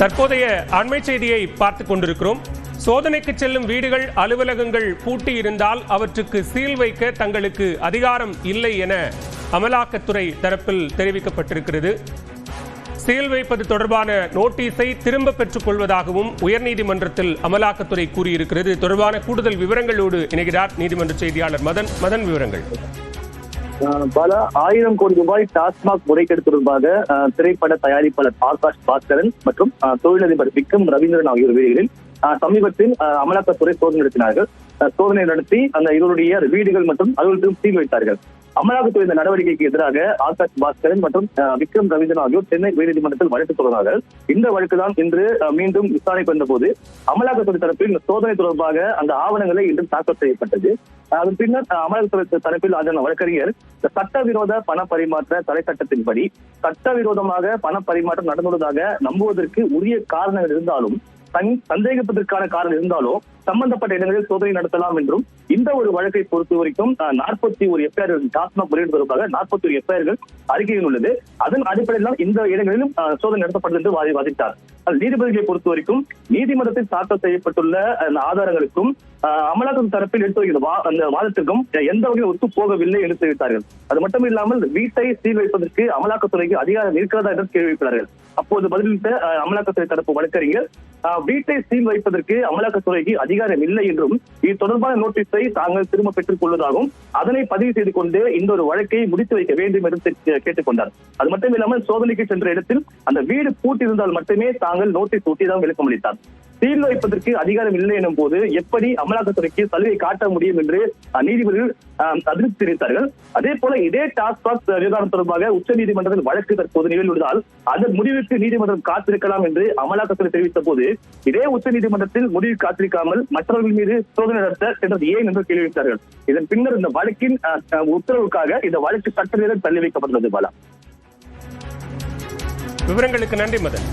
தற்போதைய அண்மை செய்தியை பார்த்துக் கொண்டிருக்கிறோம். சோதனைக்கு செல்லும் வீடுகள் அலுவலகங்கள் பூட்டி இருந்தால் அவற்றுக்கு சீல் வைக்க தங்களுக்கு அதிகாரம் இல்லை என அமலாக்கத்துறை தரப்பில் தெரிவிக்கப்பட்டிருக்கிறது. சீல் வைப்பது தொடர்பான நோட்டீஸை திரும்ப பெற்றுக் கொள்வதாகவும் உயர்நீதிமன்றத்தில் அமலாக்கத்துறை கூறியிருக்கிறது. தொடர்பான கூடுதல் விவரங்களோடு இணைகிறார் நீதிமன்ற செய்தியாளர் மதன். மதன் விவரங்கள். பல ஆயிரம் கோடி ரூபாய் டாஸ்மாக் முறைகேடு தொடர்பாக திரைப்பட தயாரிப்பாளர் ஆகாஷ் பாஸ்கரன் மற்றும் தொழிலதிபர் விக்ரம் ரவீந்திரன் ஆகியோர் வீடுகளில் சமீபத்தில் அமலாக்கத்துறை சோதனை நடத்தினார்கள். சோதனை நடத்தி அந்த இருவருடைய வீடுகள் மற்றும் அலுவலகத்திலும் சீல் வைத்தார்கள். அமலாக்கத்துறை இந்த நடவடிக்கைக்கு எதிராக ஆகாஷ் பாஸ்கரன் மற்றும் விக்ரம் ரவீந்திரன் ஆகியோர் சென்னை உயர்நீதிமன்றத்தில் வழக்கு தொடர்ந்தார்கள் இந்த வழக்கு தான் இன்று மீண்டும் விசாரணைக்கு வந்தபோது அமலாக்கத்துறை தரப்பில் இந்த சோதனை தொடர்பாக அந்த ஆவணங்களை இன்று தாக்கல் செய்யப்பட்டது. அதன் பின்னர் அமலாக்கத்துறை தரப்பில் ஆஜரான வழக்கறிஞர் சட்டவிரோத பண பரிமாற்ற தடை சட்டத்தின்படி சட்டவிரோதமாக பண பரிமாற்றம் நடந்துள்ளதாக நம்புவதற்கு உரிய காரணங்கள் இருந்தாலும் சந்தேகிப்பதற்கான காரணம் இருந்தாலும் சம்பந்தப்பட்ட இடங்களில் சோதனை நடத்தலாம் என்றும் இந்த ஒரு வழக்கை பொறுத்த வரைக்கும் நாற்பத்தி ஒரு எஃப்ஐஆர் டாஸ்மாக் முறையீடு தொடர்பாக நாற்பத்தி ஒரு எஃப்ஐஆர்கள் அறிக்கையில் உள்ளது. அதன் அடிப்படையில் இந்த இடங்களிலும் சோதனை நடத்தப்பட்டது என்று வாதி வாதிட்டார். நீதிபதிகளை பொறுத்த வரைக்கும் நீதிமன்றத்தில் தாக்கல் செய்யப்பட்டுள்ள அந்த ஆதாரங்களுக்கும் அமலாக்கம் தரப்பில் எடுத்து வைக்கிற வா- அந்த வாதத்திற்கும் எந்த வகையில் ஒத்து போகவில்லை என்று தெரிவித்தார்கள். அது மட்டும் இல்லாமல் வீட்டை சீல் வைப்பதற்கு அமலாக்கத்துறைக்கு அதிகாரம் இருக்கிறதா என்று கேள்வி அப்போது பதிலளித்த அமலாக்கத்துறை தரப்பு வழக்கறிஞர் வீட்டை சீல் வைப்பதற்கு அமலாக்கத்துறைக்கு அதிகாரம் இல்லை என்றும் இது தொடர்பான நோட்டீஸை தாங்கள் திரும்ப பெற்றுக் கொள்வதாகவும் அதனை பதிவு செய்து கொண்டு இந்த ஒரு வழக்கை முடித்து வைக்க வேண்டும் என்று கேட்டுக்கொண்டார். அது மட்டும் இல்லாமல் சோதனைக்கு சென்ற இடத்தில் அந்த வீடு பூட்டியிருந்தால் மட்டுமே தாங்கள் நோட்டீஸ் ஒட்டியதாக விளக்கம் அளித்தார் சீல் வைப்பதற்கு அதிகாரம் இல்லை எனும் போது எப்படி அமலாக்கத்துறைக்கு சலுகை காட்ட முடியும் என்று நீதிபதிகள் அதிருப்தி தெரிவித்தார்கள். அதே போல இதே டாஸ்மாக் விவகாரம் தொடர்பாக உச்ச நீதிமன்றத்தில் வழக்கு தற்போது நிலையில் உள்ளதால் அதன் முடிவுக்கு நீதிமன்றம் காத்திருக்கலாம் என்று அமலாக்கத்துறை தெரிவித்த போது இதே உச்ச நீதிமன்றத்தில் முடிவு காத்திருக்காமல் மற்றவர்கள் மீது சோதனை நடத்த சென்றது ஏன் என்று கேள்வி வைத்தார்கள். இதன் பின்னர் இந்த வழக்கின் உத்தரவுக்காக இந்த வழக்கு சட்ட நேரம் தள்ளி வைக்கப்பட்டுள்ளது பாலா. விவரங்களுக்கு நன்றி மதன்.